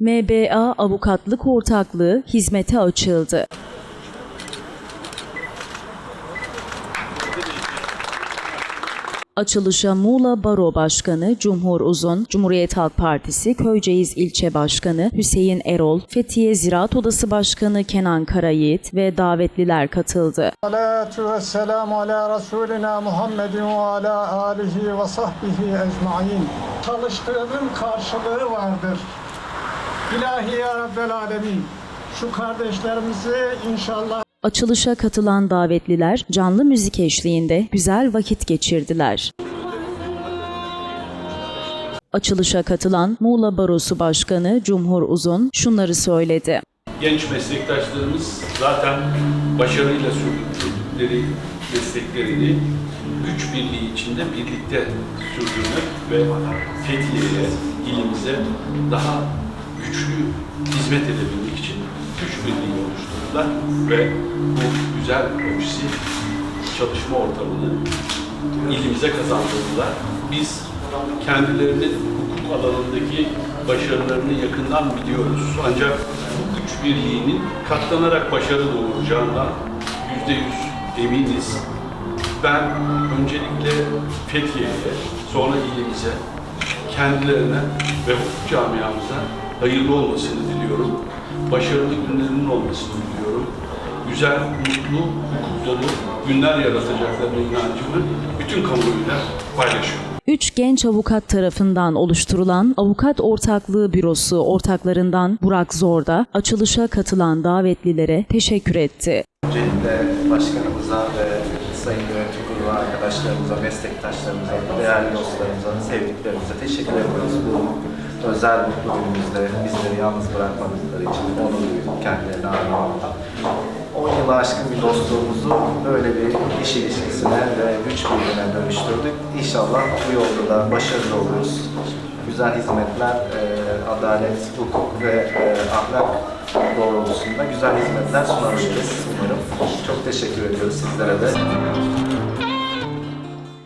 MBA Avukatlık Ortaklığı hizmete açıldı. Açılışa Muğla Baro Başkanı Cumhur Uzun, Cumhuriyet Halk Partisi Köyceğiz İlçe Başkanı Hüseyin Erol, Fethiye Ziraat Odası Başkanı Kenan Karayiğit ve davetliler katıldı. Salatu ve selamu ala Resulina Muhammedin ve ala alihi ve sahbihi ecmain. Çalıştığının karşılığı vardır. İlahi ya Rabbel Alemin. Şu kardeşlerimizi inşallah Açılışa katılan davetliler canlı müzik eşliğinde güzel vakit geçirdiler. Açılışa katılan Muğla Barosu Başkanı Cumhur Uzun şunları söyledi. genç meslektaşlarımız zaten başarıyla sürdürdükleri mesleklerini güç birliği içinde birlikte sürdürmek ve Fethiye'ye, ilimize daha güçlü hizmet edebilmek için güç birliği oluşturdular ve bu güzel ofisi, çalışma ortamını ilimize kazandırdılar. Biz kendilerinin hukuk alanındaki başarılarını yakından biliyoruz. Ancak bu güç birliğinin katlanarak başarı doğuracağından yüzde yüz eminiz. Ben öncelikle Fethiye'ye, sonra ilimize, kendilerine ve hukuk camiamıza hayırlı olmasını diliyorum. Başarılı günlerinin olmasını diliyorum. Güzel, mutlu, hukuk dolu günler yaratacaklarına inancımı bütün kamuoyuyla paylaşıyorum. Üç genç avukat tarafından oluşturulan Avukat Ortaklığı Bürosu ortaklarından Burak Zorda açılışa katılan davetlilere teşekkür etti. Öncelikle başkanımıza ve sayın yönetim kurulu arkadaşlarımıza, meslektaşlarımıza, değerli dostlarımıza, sevdiklerimize teşekkür ediyoruz. Özel mutlu günümüzde bizleri yalnız bırakmadıkları için duyuyorum kendilerine armağanla. 10 yılı aşkın bir dostluğumuzu böyle bir iş ilişkisine ve güç birliğine dönüştürdük. İnşallah bu yolda da başarılı oluruz. Güzel hizmetler, e, adalet, hukuk ve e, ahlak doğrultusunda güzel hizmetler sunabiliriz umarım. Çok teşekkür ediyoruz sizlere de.